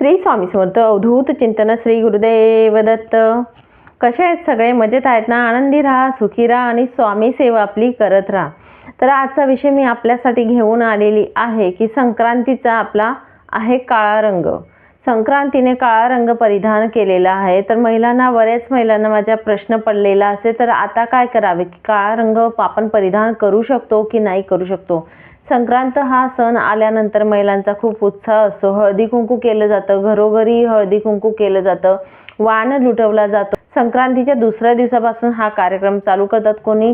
श्री स्वामी समर्थ अवधूत चिंतन श्री गुरुदेव दत्त कसे आहेत सगळे? मजेत आहेत ना? आनंदी राहा सुखी राहा आणि स्वामी सेवा आपली करत राहा. तर आजचा विषय मी आपल्यासाठी घेऊन आलेली आहे की संक्रांतीचा आपला आहे काळा रंग. संक्रांतीने काळा रंग परिधान केलेला आहे. तर महिलांना बऱ्याच महिलांना माझा प्रश्न पडलेला असेल तर आता काय करावे? की काळा रंग आपण परिधान करू शकतो की नाही करू शकतो? संक्रांत हा सण आल्यानंतर महिलांचा खूप उत्साह असतो. हळदी कुंकू केलं जातं घरोघरी हळदी कुंकू केलं जातं वाण लुटवला जातो. संक्रांतीच्या दुसऱ्या दिवसापासून हा कार्यक्रम चालू करतात. कोणी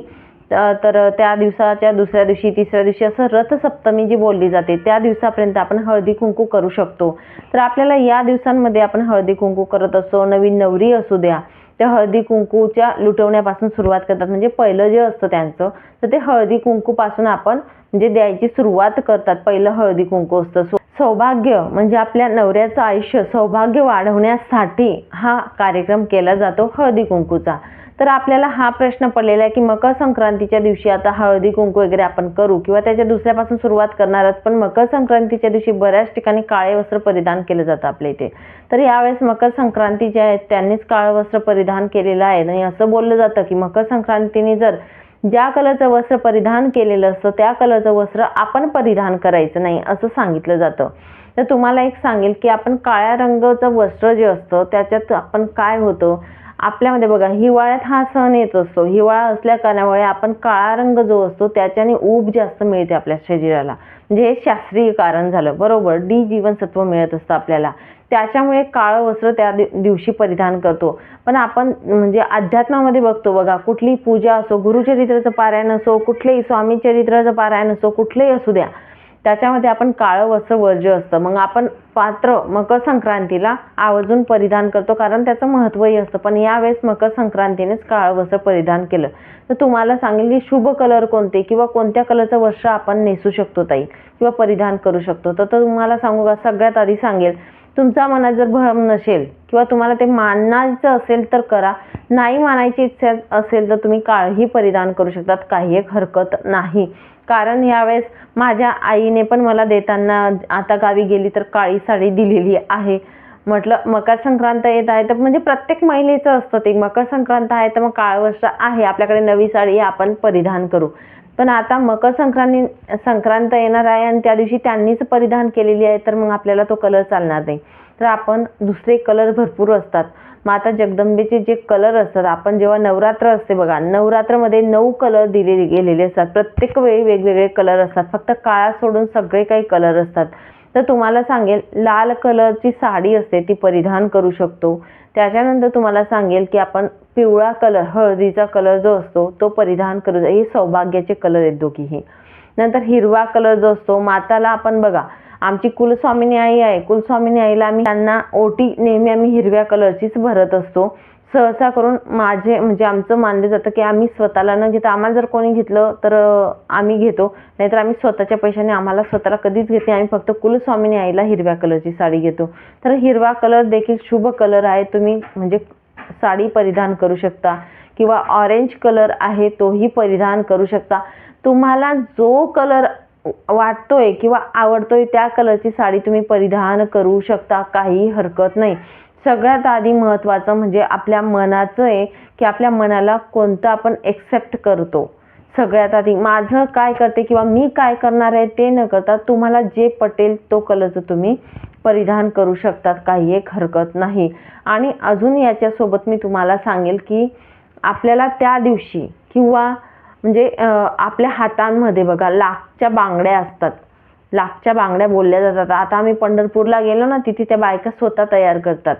तर त्या दिवसाच्या दुसऱ्या दिवशी तिसऱ्या दिवशी असं रथसप्तमी जी बोलली जाते. त्या दिवसापर्यंत आपण हळदी कुंकू करू शकतो. तर आपल्याला या दिवसांमध्ये आपण हळदी कुंकू करत असतो. नवीन नवरी असू द्या. त्या हळदी कुंकूच्या लुटवण्यापासून सुरुवात करतात. म्हणजे पहिलं जे असतं त्यांचं तर ते हळदी कुंकूपासून आपण म्हणजे द्यायची सुरुवात करतात. पहिलं हळदी कुंकू असतं. सौभाग्य म्हणजे आपल्या नवऱ्याचं आयुष्य सौभाग्य वाढवण्यासाठी हा कार्यक्रम केला जातो हळदी कुंकूचा. तर आपल्याला हा प्रश्न पडलेला आहे की मकर संक्रांतीच्या दिवशी आता हळदी कुंकू वगैरे आपण करू किंवा त्याच्या दुसऱ्यापासून सुरुवात करणारच पण मकर संक्रांतीच्या दिवशी बऱ्याच ठिकाणी काळे वस्त्र परिधान केलं जातं आपल्या इथे. तर यावेळेस मकर संक्रांती जे आहे त्यांनीच काळं वस्त्र परिधान केलेलं आहे. आणि असं बोललं जातं की मकर संक्रांतीने जर ज्या कलरचं वस्त्र परिधान केलेलं असतं त्या कलरचं वस्त्र आपण परिधान करायचं नाही असं सांगितलं जातं. तर तुम्हाला एक सांगेल की आपण काळ्या रंगाचं वस्त्र जे असतं त्याच्यात आपण काय होतं? आपल्यामध्ये बघा हिवाळ्यात हा सण येत असतो. हिवाळा असल्या कारणामुळे आपण काळा रंग जो असतो त्याच्याने ऊब जास्त मिळते आपल्या शरीराला. म्हणजे हे शास्त्रीय कारण झालं. बरोबर? डी जीवनसत्व मिळत असतं आपल्याला. त्याच्यामुळे काळं वस्त्र त्या दिवशी परिधान करतो. पण आपण म्हणजे अध्यात्मामध्ये बघतो बघा कुठली पूजा असो गुरुचरित्राचं पारायण असो कुठलेही स्वामी चरित्राचं पारायण असो कुठलेही असू द्या त्याच्यामध्ये आपण काळं वस्त्र वर्ज्य असतं. मग आपण पात्र मकर संक्रांतीला आवर्जून परिधान करतो कारण त्याचं महत्त्वही असतं. पण यावेळेस मकर संक्रांतीनेच काळं वस्त्र परिधान केलं. तर तुम्हाला सांगेल की शुभ कलर कोणते किंवा कोणत्या कलरचं वस्त्र आपण नेसू शकतो ताई? किंवा परिधान करू शकतो? तर तर तुम्हाला सांगू का? सगळ्यात आधी सांगेल तुमचा मनात जर भ्रम नसेल किंवा तुम्हाला ते मानायचं असेल तर करा. नाही मानायची इच्छा असेल तर तुम्ही काळही परिधान करू शकतात. काही एक हरकत नाही. कारण यावेळेस माझ्या आईने पण मला देताना आता गावी गेली तर काळी साडी दिलेली आहे. म्हटलं मकर संक्रांत येत आहे तर म्हणजे प्रत्येक महिलेचं असतं ते. मकर संक्रांत आहे तर मग काळवस्त्र आहे. आपल्याकडे नवी साडी आपण परिधान करू. पण आता मकर संक्रांती संक्रांत येणार आहे आणि त्या दिवशी त्यांनीच परिधान केलेली आहे तर मग आपल्याला तो कलर चालणार नाही. तर आपण दुसरे कलर भरपूर असतात. माता जगदंबेचे जे कलर असतात आपण जेव्हा नवरात्र असते बघा नवरात्रमध्ये नऊ कलर दिले गेलेले असतात. प्रत्येक वेळी वेगवेगळे कलर असतात. फक्त काळा सोडून सगळे काही कलर असतात. तर तुम्हाला सांगेल लाल कलरची साडी असते ती परिधान करू शकतो. त्याच्यानंतर तुम्हाला सांगेल की आपण पिवळा कलर हळदीचा कलर जो असतो तो परिधान करू हे सौभाग्याचे कलर आहेत दोघीही. नंतर हिरवा कलर जो असतो माताला आपण बघा आमची कुलस्वामिनी आई आहे. कुलस्वामिनी आईला आम्ही त्यांना ओटी नेहमी आम्ही हिरव्या कलरचीच भरत असतो. सहसा करून माझे म्हणजे आमचं मानलं जातं की आम्ही स्वतःला न घेता आम्हाला जर कोणी घेतलं तर आम्ही घेतो. नाहीतर आम्ही स्वतःच्या पैशाने आम्हाला स्वतःला कधीच घेते आम्ही फक्त कुलस्वामिनी आईला हिरव्या कलरची साडी घेतो. तर हिरवा कलर देखील शुभ कलर आहे. तुम्ही म्हणजे साडी परिधान करू शकता किंवा ऑरेंज कलर आहे तोही परिधान करू शकता. तुम्हाला जो कलर वाटतोय किंवा आवडतोय त्या कलरची साडी तुम्ही परिधान करू शकता. काही हरकत नाही. सगळ्यात आधी महत्त्वाचं म्हणजे आपल्या मनाचं आहे की आपल्या मनाला कोणतं आपण एक्सेप्ट करतो. सगळ्यात आधी माझं काय करते किंवा मी काय करणार आहे ते न करता तुम्हाला जे पटेल तो कलरचं तुम्ही परिधान करू शकतात. काही एक हरकत नाही. आणि अजून याच्यासोबत मी तुम्हाला सांगेल की आपल्याला त्या दिवशी किंवा म्हणजे आपल्या हातांमध्ये बघा लाखच्या बांगड्या असतात. लाखच्या बांगड्या बोलल्या जातात. आता आम्ही पंढरपूरला गेलो ना तिथे त्या बायका स्वतः तयार करतात.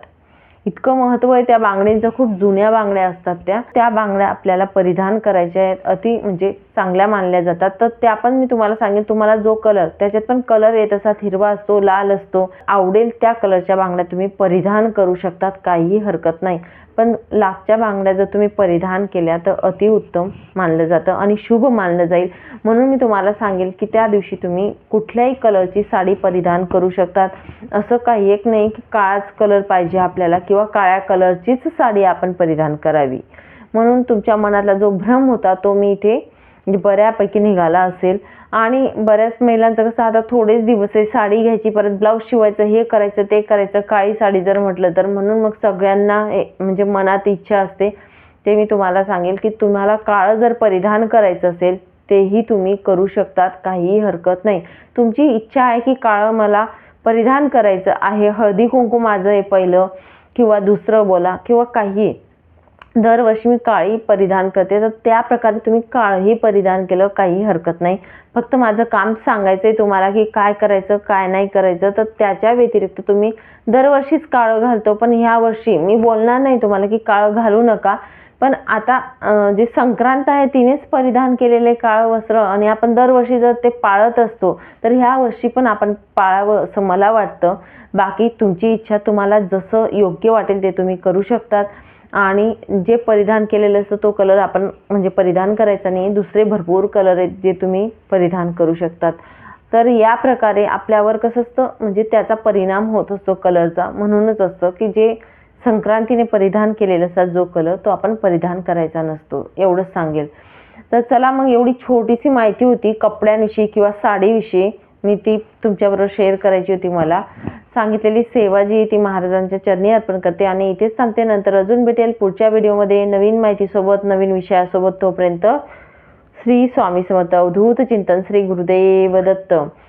इतकं महत्त्व आहे त्या बांगड्यांचं खूप जुन्या बांगड्या असतात त्या. त्या बांगड्या आपल्याला परिधान करायच्या आहेत. अति म्हणजे चांगल्या मानल्या जातात. तर त्या पण मी तुम्हाला सांगेन तुम्हाला जो कलर त्याच्यात पण कलर येत असतात. हिरवा असतो लाल असतो. आवडेल त्या कलरच्या बांगड्या तुम्ही परिधान करू शकतात. काहीही हरकत नाही. पण लाखच्या बांगड्या जर तुम्ही परिधान केल्या तर अतिउत्तम मानलं जातं आणि शुभ मानलं जाईल. म्हणून मी तुम्हाला सांगेल की त्या दिवशी तुम्ही कुठल्याही कलरची साडी परिधान करू शकतात. असं काही एक नाही की काळाच कलर पाहिजे आपल्याला किंवा काळ्या कलरचीच साडी आपण परिधान करावी. म्हणून तुमच्या मनातला जो भ्रम होता तो मी इथे म्हणजे बऱ्यापैकी निघाला असेल. आणि बऱ्याच महिलांचं कसं आता थोडेच दिवस आहे साडी घ्यायची परत ब्लाऊज शिवायचं हे करायचं ते करायचं काळी साडी जर म्हटलं तर. म्हणून मग सगळ्यांना म्हणजे मनात इच्छा असते. ते मी तुम्हाला सांगेल की तुम्हाला काळं जर परिधान करायचं असेल तेही तुम्ही करू शकतात काहीही हरकत नाही. तुमची इच्छा आहे की काळं मला परिधान करायचं आहे. हळदी कुंकू माझं आहे पहिलं किंवा दुसरं बोला किंवा काही दरवर्षी मी काळी परिधान करते. तर त्या प्रकारे तुम्ही काळही परिधान केलं काही हरकत नाही. फक्त माझं काम सांगायचं आहे तुम्हाला की काय करायचं काय नाही करायचं. तर त्याच्या व्यतिरिक्त तुम्ही दरवर्षीच काळं घालतो. पण ह्या वर्षी मी बोलणार नाही तुम्हाला की काळं घालू नका. पण आता जे संक्रांत आहे तिनेच परिधान केलेले काळं वस्त्र आणि आपण दरवर्षी जर ते पाळत असतो तर ह्या वर्षी पण आपण पाळावं असं मला वाटतं. बाकी तुमची इच्छा तुम्हाला जसं योग्य वाटेल ते तुम्ही करू शकतात. आणि जे परिधान केलेलं असतं तो कलर आपण म्हणजे परिधान करायचा नाही दुसरे भरपूर कलर आहेत जे तुम्ही परिधान करू शकतात. तर या प्रकारे आपल्यावर कसं असतं म्हणजे त्याचा परिणाम होत असतो कलरचा म्हणूनच असतं की जे संक्रांतीने परिधान केलेला असतात जो कलर तो आपण परिधान करायचा नसतो एवढंच सांगेल. तर चला मग एवढी छोटीशी माहिती होती कपड्यांविषयी किंवा साडीविषयी. मी ती तुमच्याबरोबर शेअर करायची होती मला. सांगितलेली सेवा जी ती महाराजांच्या चरणी अर्पण करते. आणि इथेच थांबते नंतर अजून भेटेल पुढच्या व्हिडिओमध्ये नवीन माहितीसोबत नवीन विषयासोबत. तोपर्यंत श्री स्वामी समर्थ. अवधूत चिंतन श्री गुरुदेव दत्त